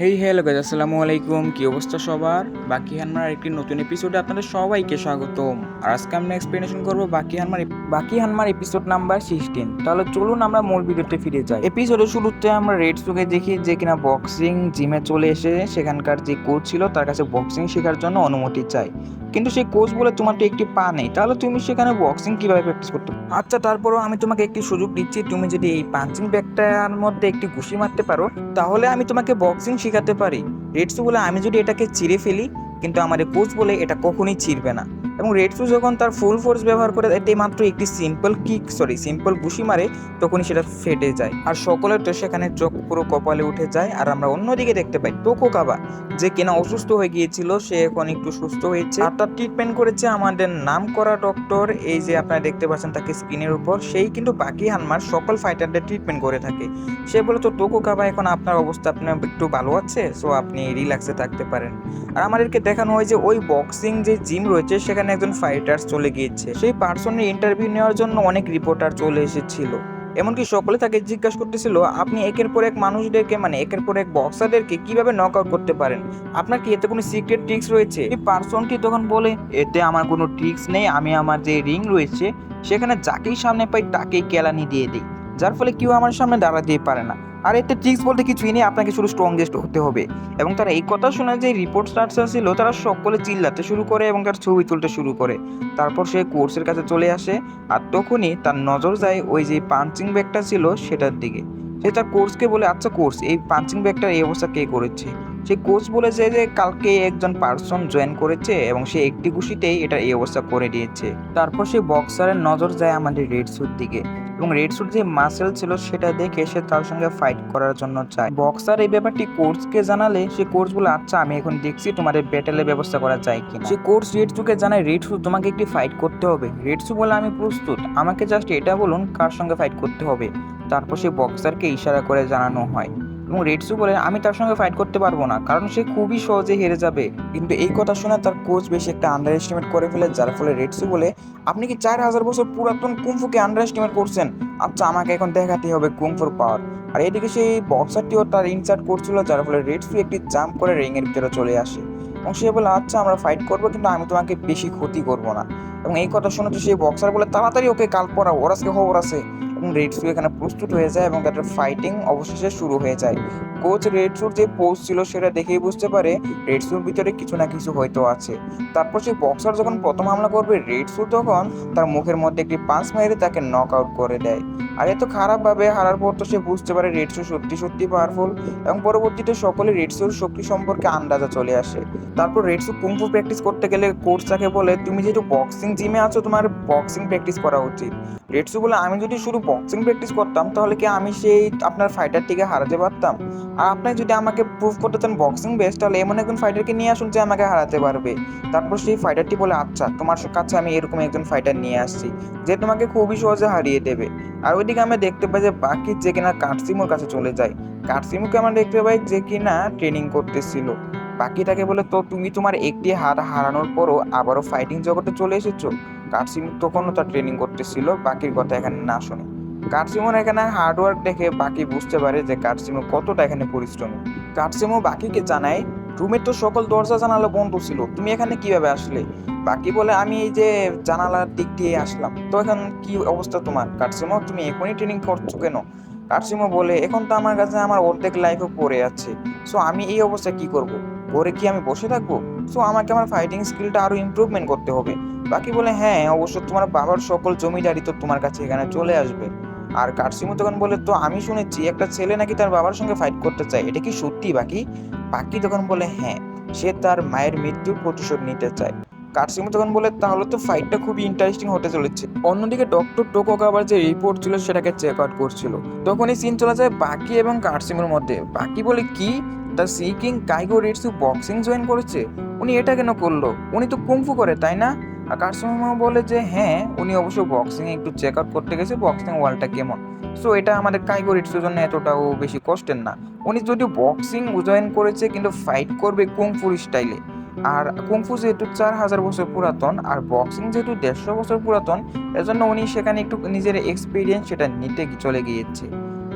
Hey hello guys আসসালামু আলাইকুম। কি অবস্থা সবার? বাকি হানমার একটি নতুন এপিসোডে আপনাদের সবাইকে স্বাগতম। আর আজকে আমরা এক্সপ্লেনেশন করব বাকি হানমার বাকি হানমার এপিসোড নাম্বার সিক্সটিন তাহলে চলুন আমরা মূল ভিডিওতে ফিরে যাই। এপিসোডের শুরুতে আমরা রেড সুকে দেখি যে কিনা বক্সিং জিমে চলে এসে সেখানকার যে কোচ ছিল, তার কাছে বক্সিং শেখার জন্য অনুমতি চাই। কিন্তু সেই কোচ বলে তোমার তো একটি পা নেই, তাহলে তুমি সেখানে বক্সিং কীভাবে প্র্যাকটিস করতে আচ্ছা তারপরও আমি তোমাকে একটি সুযোগ দিচ্ছি, তুমি যদি এই পাঞ্চিং ব্যাগটার মধ্যে একটি ঘুষি মারতে পারো, তাহলে আমি তোমাকে বক্সিং শেখাতে পারি। রেডসু বলে আমি যদি এটাকে চিরে ফেলি, কিন্তু আমার কোচ বলে এটা কখনোই চিরবে না। এবং রেড রেডসু যখন তার ফুল ফোর্স ব্যবহার করে এটি মাত্র একটি সিম্পল কিক সরি সিম্পল ঘুষি মারে, তখনই সেটা ফেটে যায়। আর সকলের তো সেখানে চোখ পুরো কপালে উঠে যায়। আর আমরা অন্যদিকে দেখতে পাই টোকো কাবা, যে কিনা অসুস্থ হয়ে গিয়েছিল, সে এখন একটু সুস্থ হয়েছে। আর তার ট্রিটমেন্ট করেছে আমাদের নাম করা ডক্টর এই যে আপনারা দেখতে পাচ্ছেন তাকে স্ক্রিনের উপর। সেই কিন্তু বাকি হানমার সকল ফাইটারদের ট্রিটমেন্ট করে থাকে। সে বলে, তো টোকো কাবা, এখন আপনার অবস্থা আপনার একটু ভালো আছে? সো আপনি রিল্যাক্সে থাকতে পারেন। আর আমাদেরকে দেখানো হয় যে ওই বক্সিং যে জিম রয়েছে, সেখানে একজন ফাইটার চলে গিয়েছে। সেই পার্সনের ইন্টারভিউ নেওয়ার জন্য অনেক রিপোর্টার চলে এসেছিল। এমনকি সকলে তাকে জিজ্ঞাসা করতেছিল, আপনি একের পর এক মানুষদেরকে মানে একের পর এক বক্সারদেরকে কীভাবে নক আউট করতে পারেন? আপনার কি এতে কোনো সিক্রেট ট্রিক্স রয়েছে? এই পার্সনটি তখন বলে, এতে আমার কোনো ট্রিক্স নেই, আমি আমার যে রিং রয়েছে, সেখানে যাকেই সামনে পাই তাকেই কেলানি দিয়ে দিই। যার ফলে কেউ আমার সামনে দাঁড়াতেই পারে না। আর এতে ট্রিক্স বলতে কিছুই নেই, আপনাকে শুধু স্ট্রংগেস্ট হতে হবে। এবং তারা এই কথা শুনে যে রিপোর্ট স্টার্টার ছিল তারা সকলে চিল্লাতে শুরু করে এবং তার ছবি তুলতে শুরু করে। তারপর সে কোর্সের কাছে চলে আসে আর তখনই তার নজর যায় ওই যে পাঞ্চিং ব্যাগটা ছিল সেটার দিকে। সে তার কোর্সকে বলে আচ্ছা কোর্স এই পাঞ্চিং ব্যাগটার এই অবস্থা কে করেছে? সে কোচ বলেছে যে কালকে একজন পার্সন জয়েন করেছে এবং সে একটি খুশিতেই এটা এই অবস্থা করে দিয়েছে। তারপর সে বক্সারের নজর যায় আমাদের রেড স্যুট দিকে। এবং রেড স্যুট যে মাসেল ছিল সেটা দেখে সে তার সঙ্গে ফাইট করার জন্য চায়। বক্সার এই ব্যাপারটি কোর্সকে জানালে, সে কোর্স বলে আচ্ছা আমি এখন দেখছি তোমার ব্যাটেলের ব্যবস্থা করা যায় কিনা? সে কোর্স রেড সুকে জানায় রেড সু তোমাকে একটি ফাইট করতে হবে। রেড সু বলে, আমি প্রস্তুত। আমাকে জাস্ট এটা বলুন, কার সঙ্গে ফাইট করতে হবে? তারপর সে বক্সারকে ইশারা করে জানানো হয়। এবং রেডসু বলে, আমি তার সঙ্গে ফাইট করতে পারব না। কারণ সে খুবই সহজে হেরে যাবে। কিন্তু এই কথা শুনে তার কোচ বেশি একটা আন্ডার এস্টিমেট করে ফেলে, যার ফলে রেডসু বলে, আপনি কি চার হাজার বছর পুরাতন কুমফুকে আন্ডার এস্টিমেট করছেন? আচ্ছা আমাকে এখন দেখাতে হবে কুমফুর পাওয়ার আর এদিকে সেই বক্সারটিও তার ইনসার্ট করছিল, যার ফলে রেডসু একটি জাম্প করে রিংয়ের ভিতরে চলে আসে। এবং সে বলে আচ্ছা আমরা ফাইট করব, কিন্তু আমি তোমাকে বেশি ক্ষতি করব না। এবং এই কথা শুনে তো সেই বক্সার বলে, তাড়াতাড়ি ওকে কাল পড়া ওর আজকে খবর আছে। এবং রেডসু এখানে প্রস্তুত হয়ে যায় এবং তাদের ফাইটিং অবশেষে শুরু হয়ে যায়। কোচ রেডসুর যে পোজ ছিল, সেটা দেখেই বুঝতে পারে রেডসুর ভিতরে কিছু না কিছু হয়তো আছে। তারপর সেই বক্সার যখন প্রথম হামলা করবে রেডসু তখন তার মুখের মধ্যে একটি পাঁচ মেরে তাকে নক আউট করে দেয়। আর এত খারাপভাবে হারার পর তো সে বুঝতে পারে রেডসো সত্যি সত্যি পাওয়ারফুল এবং পরবর্তীতে সকলে রেডসোর শক্তি সম্পর্কে আন্দাজা চলে আসে। তারপর রেডসো কুম্ফু প্র্যাকটিস করতে গেলে কোর্স তাকে বলে, তুমি যেহেতু বক্সিং জিমে আছো, তোমার বক্সিং প্র্যাকটিস করা উচিত। রেডসু বলে আমি যদি শুধু বক্সিং প্র্যাকটিস করতাম, তাহলে কি আমি সেই আপনার ফাইটারটিকে হারাতে পারতাম? আর আপনি যদি আমাকে প্রুভ করতে চান বক্সিং বেস্ট তাহলে এমন একজন ফাইটারকে নিয়ে আসুন যে আমাকে হারাতে পারবে। তারপর সেই ফাইটারটি বলে আচ্ছা তোমার কাছে আমি এরকম একজন ফাইটার নিয়ে আসছি, যে তোমাকে খুবই সহজে হারিয়ে দেবে। আর ওইদিকে আমরা দেখতে পাই যে বাকি যে কিনা কাটসিমোর কাছে চলে যায়। কাটসিমোকে আমরা দেখতে পাই যে কিনা ট্রেনিং করতেছিল। বাকি তাকে বলে, তো তুমি তোমার একটি হাত হারানোর পরও আবারও ফাইটিং জগতে চলে এসেছ? কাটসিমো তখনও তার ট্রেনিং করতেছিল, বাকির কথা এখানে না শুনে। কাটসিমোর এখানে হার্ডওয়ার্ক দেখে বাকি বুঝতে পারে যে কাটসিমো কতটা এখানে পরিশ্রমী। কাটসিমো বাকিকে জানায়, রুমের তো সকল দরজা জানালা বন্ধ ছিল, তুমি এখানে কীভাবে আসলে? বাকি বলে, আমি এই যে জানালার দিক দিয়ে আসলাম, তো এখন কি অবস্থা তোমার? কাটসিমো তুমি এখনই ট্রেনিং করছ কেন? কাটসিমো বলে, এখন তো আমার কাছে আমার অর্ধেক লাইফও পড়ে আছে সো আমি এই অবস্থায় কি করব? ঘরে কি আমি বসে থাকব? সো আমাকে আমার ফাইটিং স্কিলটা আরও ইমপ্রুভমেন্ট করতে হবে। বাকি বলে হ্যাঁ অবশ্য তোমার বাবার সকল জমিদারি তো তোমার কাছে এখানে চলে আসবে। আর কাটসিমো তখন বলে, তো আমি শুনেছি একটা ছেলে নাকি তার বাবার সঙ্গে ফাইট করতে চায়। এটা কি সত্যি বাকি? বাকি তখন বলে হ্যাঁ সে তার মায়ের মৃত্যুর প্রতিশোধ নিতে চায়। কাটসিমো তখন বলে, তাহলে তো ফাইটটা খুবই ইন্টারেস্টিং হতে চলেছে। অন্যদিকে ডক্টর টোকক আবার যে রিপোর্ট ছিল সেটাকে চেক আউট করছিল। তখন এই সিন চলে যায় বাকি এবং কাটসিমোর মধ্যে। বাকি বলে, কি? দ্য সি কিং কাইগো রিটসু বক্সিং জয়েন করেছে? উনি এটা কেন করল? উনি তো কুংফু করে, তাই না? আর কাটসিমো বলে যে হ্যাঁ উনি অবশ্য বক্সিং একটু চেক আউট করতে গেছে বক্সিং ওয়ালটা কেমন? সো এটা আমাদের কাইগো রিটসুর জন্য এতটাও বেশি কষ্টের না। উনি যদি বক্সিং জয়েন করেছে, কিন্তু ফাইট করবে কুংফুর স্টাইলে আর কুংফু যেহেতু চার হাজার বছর পুরাতন, আর বক্সিং যেহেতু দেড়শো বছর পুরাতন, এজন্য উনি সেখানে একটু নিজের এক্সপিরিয়েন্স সেটা নিতে চলে গিয়েছে।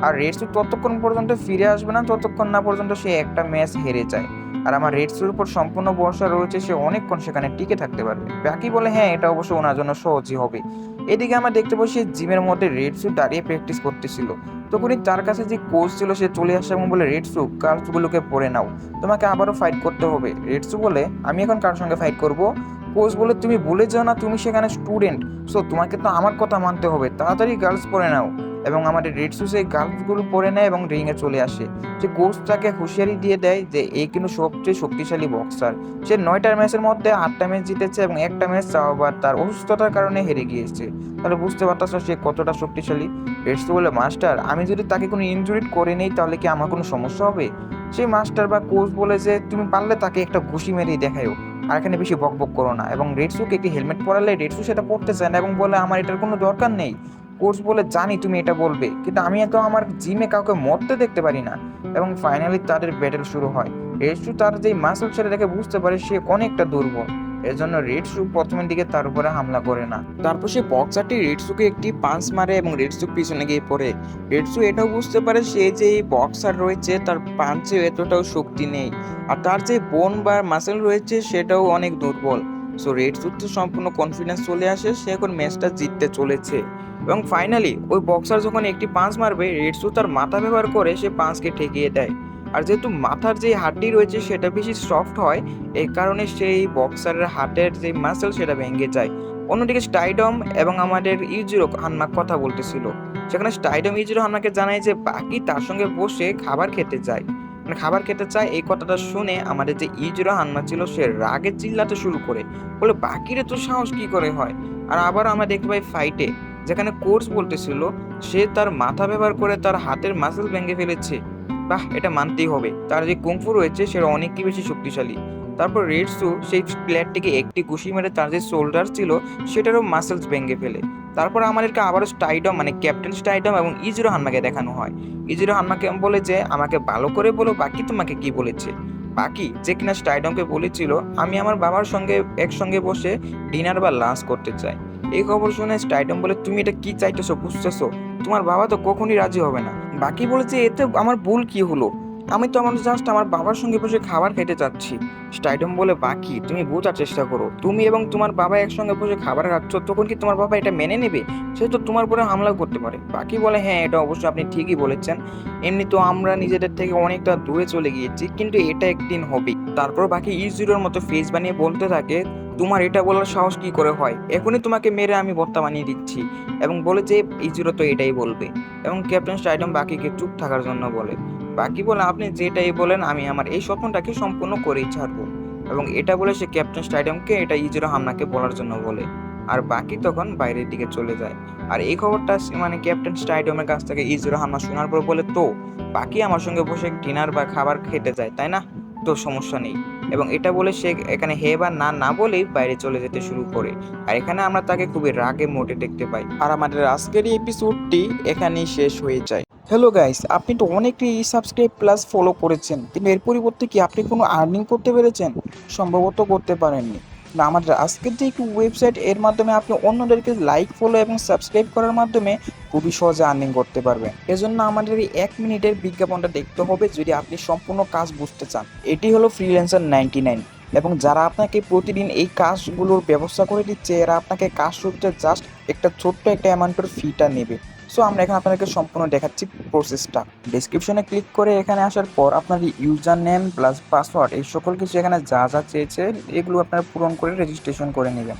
আর রেডসু ততক্ষণ পর্যন্ত ফিরে আসবে না, ততক্ষণ না পর্যন্ত সে একটা ম্যাচ হেরে যায়। আর আমার রেডসুর উপর সম্পূর্ণ ভরসা রয়েছে, সে অনেকক্ষণ সেখানে টিকে থাকতে পারবে। বাকি বলে হ্যাঁ এটা অবশ্য ওনার জন্য সহজই হবে। এদিকে আমরা দেখতে পাই সে জিমের মধ্যে রেডসু দাঁড়িয়ে প্র্যাকটিস করতেছিল। তখনই তার কাছে যে কোচ ছিল, সে চলে আসে এবং বলে রেডসু কার্ডসগুলোকে পরে নাও। তোমাকে আবারও ফাইট করতে হবে। রেডসু বলে, আমি এখন কার সঙ্গে ফাইট করব? কোচ বলে, তুমি ভুলে যাও না, তুমি সেখানে স্টুডেন্ট সো তোমাকে তো আমার কথা মানতে হবে। তাড়াতাড়ি গার্লস পরে নাও। এবং আমাদের রেড শু সেই গার্লসগুলো পরে নেয় এবং রিংয়ে চলে আসে। যে কোচ তাকে হুঁশিয়ারি দিয়ে দেয় যে, এই কিন্তু সবচেয়ে শক্তিশালী বক্সার সে নয়টার ম্যাচের মধ্যে আটটা ম্যাচ জিতেছে এবং একটা ম্যাচ আবার তার অসুস্থতার কারণে হেরে গিয়েছে। তাহলে বুঝতে পারতাছ সে কতটা শক্তিশালী। রেড শু বলে, মাস্টার, আমি যদি তাকে কোনো ইনজুরি করে নেই, তাহলে কি আমার কোনো সমস্যা হবে? সেই মাস্টার বা কোচ বলে যে, তুমি পারলে তাকে একটা ঘুষি মেরেই দেখায়ও আর এখানে বেশি বক বক করো না। এবং রেডসুকে একটি হেলমেট পরালে রেডসু সেটা পড়তে চায় না এবং বলে, আমার এটার কোনো দরকার নেই। কোচ বলে জানি তুমি এটা বলবে, কিন্তু আমি তো আমার জিমে কাউকে মরতে দেখতে পারি না। এবং ফাইনালি তাদের ব্যাটেল শুরু হয়। রেডসু তার যেই মাসল ছেড়ে দেখে বুঝতে পারে, সে অনেকটা দুর্বল। এর জন্য রেডসু প্রথমের দিকে তার উপরে হামলা করে না। তারপর সে বক্সারটি রেডসুকে একটি পাঞ্চ মারে এবং রেডসু পিছনে গিয়ে পড়ে। রেডসু এটাও বুঝতে পারে সে যে এই বক্সার রয়েছে, তার পাঞ্চে এতটাও শক্তি নেই। আর তার যে বোন বা মাসেল রয়েছে, সেটাও অনেক দুর্বল। সো রেডসুর তো সম্পূর্ণ কনফিডেন্স চলে আসে, সে এখন ম্যাচটা জিততে চলেছে। এবং ফাইনালি ওই বক্সার যখন একটি পাঁচ মারবে রেডসু তার মাথা ব্যবহার করে সে পাঁচকে ঠেকিয়ে দেয়। আর যেহেতু মাথার যে হাড্ডি রয়েছে, সেটা বেশি সফট হয় এই কারণে সেই বক্সারের হার্টের যে মাসেল সেটা ভেঙে যায়। অন্যদিকে স্টাইডম এবং আমাদের ইউজিরো হান্মা কথা বলতেছিল। সেখানে স্টাইডম ইউজিরো হান্মাকে জানায় যে, বাকি তার সঙ্গে বসে খাবার খেতে যায়। মানে খাবার খেতে চায়, এই কথাটা শুনে আমাদের যে ইজরা হান্না ছিল, সে রাগে চিল্লাতে শুরু করে। বলে, বাকিরে তো সাহস কি করে হয়? আর আবার আমরা দেখতে পাই ফাইটে যেখানে কোর্স বলতেছিল, সে তার মাথা ব্যবহার করে তার হাতের মাসেল ভেঙে ফেলেছে। বাহ, এটা মানতেই হবে। তার যে কুংফু রয়েছে, সেটা অনেকই বেশি শক্তিশালী। তারপর রেড রেডসু সেই প্লেয়ারটিকে একটি ঘুষি মেরে তার যে শোল্ডার ছিল, সেটারও মাসেলস ভেঙে ফেলে। তারপর আমাদেরকে আবারও স্টাইডম মানে ক্যাপ্টেন স্টাইডম এবং ইজিরো হান্মাকে দেখানো হয়। ইজিরো হান্মাকে বলে যে, আমাকে ভালো করে বলো, বাকি তোমাকে কি বলেছে? বাকি যে কিনা স্টাইডমকে বলেছিল, আমি আমার বাবার সঙ্গে একসঙ্গে বসে ডিনার বা লাঞ্চ করতে চাই। এই খবর শুনে স্টাইডম বলে, তুমি এটা কি চাইতেছো, বুঝতেছো? তোমার বাবা তো কখনই রাজি হবে না। বাকি বলেছে, এতে আমার ভুল কি হলো? আমি তো আমার জাস্ট আমার বাবার সঙ্গে বসে খাবার খেতে চাচ্ছি স্টাইডম বলে বাকি, তুমি বোঝার চেষ্টা করো। তুমি এবং তোমার বাবা একসঙ্গে বসে খাবার খাচ্ছ, তখন কি তোমার বাবা এটা মেনে নেবে? সে তো তোমার উপরে হামলা করতে পারে। বাকি বলে হ্যাঁ এটা অবশ্যই আপনি ঠিকই বলেছেন। এমনি তো আমরা নিজেদের থেকে অনেকটা দূরে চলে গিয়েছি, কিন্তু এটা একদিন হবে। তারপর বাকি ইজিরোর মতো ফেস বানিয়ে বলতে থাকে, তোমার এটা বলার সাহস কি করে হয়? এখনই তোমাকে মেরে আমি বত্তা বানিয়ে দিচ্ছি। এবং বলে যে, ইজিরো তো এটাই বলবে। এবং ক্যাপ্টেন স্টাইডম বাকিকে চুপ থাকার জন্য বলে বাকি বলে আপনি যেটাই বলেন, আমি আমার এই স্বপ্নটাকে সম্পূর্ণ করেই ছাড়বো। এবং এটা বলে সে ক্যাপ্টেন স্টাইডমকে এটা ইজিরো হামনাকে বলার জন্য বলে। আর বাকি তখন বাইরের দিকে চলে যায়। আর এই খবরটা মানে ক্যাপ্টেন স্টাইডমের কাছ থেকে ইজিরো হামনা শোনার পর বলে, তো, বাকি আমার সঙ্গে বসে ডিনার বা খাবার খেতে যায়, তাই না? তো সমস্যা নেই। এবং এটা বলে সে এখানে হে বা না না বলেই বাইরে চলে যেতে শুরু করে। আর এখানে আমরা তাকে খুবই রাগে মোটে দেখতে পাই। আর আমাদের আজকের এই এপিসোডটি এখানেই শেষ হয়ে যায়। হ্যালো গাইস আপনি তো অনেকটাই সাবস্ক্রাইব প্লাস ফলো করেছেন, কিন্তু এর পরিবর্তে কি আপনি কোনো আর্নিং করতে পেরেছেন? সম্ভবত করতে পারেননি। না, আমাদের আজকের যে একটি ওয়েবসাইট এর মাধ্যমে আপনি অন্যদেরকে লাইক ফলো এবং সাবস্ক্রাইব করার মাধ্যমে খুবই সহজে আর্নিং করতে পারবেন। এজন্য আমাদের এই এক মিনিটের বিজ্ঞাপনটা দেখতে হবে যদি আপনি সম্পূর্ণ কাজ বুঝতে চান। এটি হলো ফ্রিল্যান্সার নাইনটি নাইন এবং যারা আপনাকে প্রতিদিন এই কাজগুলোর ব্যবস্থা করে দিচ্ছে, এরা আপনাকে কাজ করতে জাস্ট একটা ছোট্ট একটা অ্যামাউন্টের ফিটা নেবে। সো আমরা এখানে আপনাদেরকে সম্পূর্ণ দেখাচ্ছি প্রসেসটা ডিসক্রিপশনে ক্লিক করে এখানে আসার পর আপনার ইউজার নেম প্লাস পাসওয়ার্ড এই সকল কিছু এখানে যা যা চেয়েছে, এগুলো আপনারা পূরণ করে রেজিস্ট্রেশন করে নেবেন।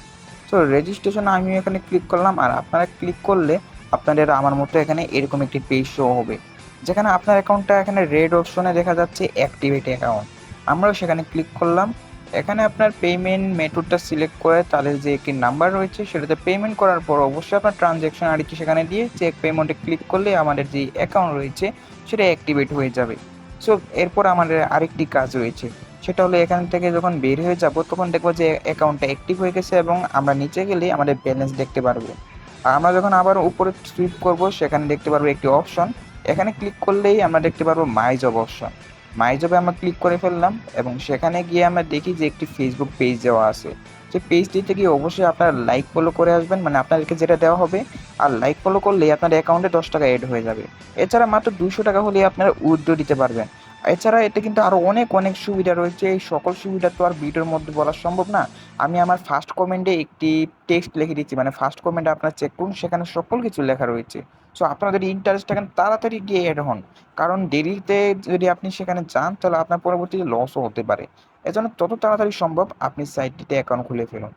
সো রেজিস্ট্রেশন আমি এখানে ক্লিক করলাম আর আপনারা ক্লিক করলে আপনাদের আমার মতো এখানে এরকম একটি পেজ শো হবে। যেখানে আপনার অ্যাকাউন্টটা এখানে রেড অপশনে দেখা যাচ্ছে অ্যাক্টিভেট অ্যাকাউন্ট আমরাও সেখানে ক্লিক করলাম। এখানে আপনার পেমেন্ট মেথডটা সিলেক্ট করে তাদের যে একটি নাম্বার রয়েছে সেটাতে পেমেন্ট করার পর অবশ্যই আপনার ট্রানজ্যাকশন আইডি সেখানে দিয়ে চেক পেমেন্টে ক্লিক করলে আমাদের যে অ্যাকাউন্ট রয়েছে সেটা অ্যাক্টিভেট হয়ে যাবে। সো এরপর আমাদের আরেকটি কাজ রয়েছে। সেটা হলো এখান থেকে যখন বের হয়ে যাব তখন দেখব যে অ্যাকাউন্টটা অ্যাক্টিভ হয়ে গেছে এবং আমরা নিচে গেলে আমাদের ব্যালেন্স দেখতে পারব। আর আমরা যখন আবার উপরে সুইপ করব সেখানে দেখতে পারব একটি অপশন এখানে ক্লিক করলেই আমরা দেখতে পারব মাই জব অপশন মাই জবে আমরা ক্লিক করে ফেললাম এবং সেখানে গিয়ে আমরা দেখি যে একটি ফেসবুক পেজ দেওয়া আছে। সেই পেজটিতে গিয়ে অবশ্যই আপনারা লাইক ফলো করে আসবেন মানে আপনাদেরকে যেটা দেওয়া হবে, আর লাইক ফলো করলে আপনার অ্যাকাউন্টে দশ টাকা এড হয়ে যাবে। এছাড়া মাত্র দুশো টাকা হলে আপনারা উইথড্র দিতে পারবেন। এছাড়া এতে কিন্তু আরও অনেক অনেক সুবিধা রয়েছে। এই সকল সুবিধা তো আর ভিডিওর মধ্যে বলা সম্ভব না। আমি আমার ফার্স্ট কমেন্টে একটি টেক্সট লিখে দিচ্ছি। মানে ফার্স্ট কমেন্টে আপনার চেক করুন, সেখানে সকল কিছু লেখা রয়েছে। সো আপনাদের ইন্টারেস্ট থাকেন তাড়াতাড়ি গিয়ে অ্যাড হন। কারণ দেরিতে যদি আপনি সেখানে যান, তাহলে আপনার পরবর্তীতে লসও হতে পারে। এজন্য তত তাড়াতাড়ি সম্ভব আপনি সাইটটিতে অ্যাকাউন্ট খুলে ফেলুন।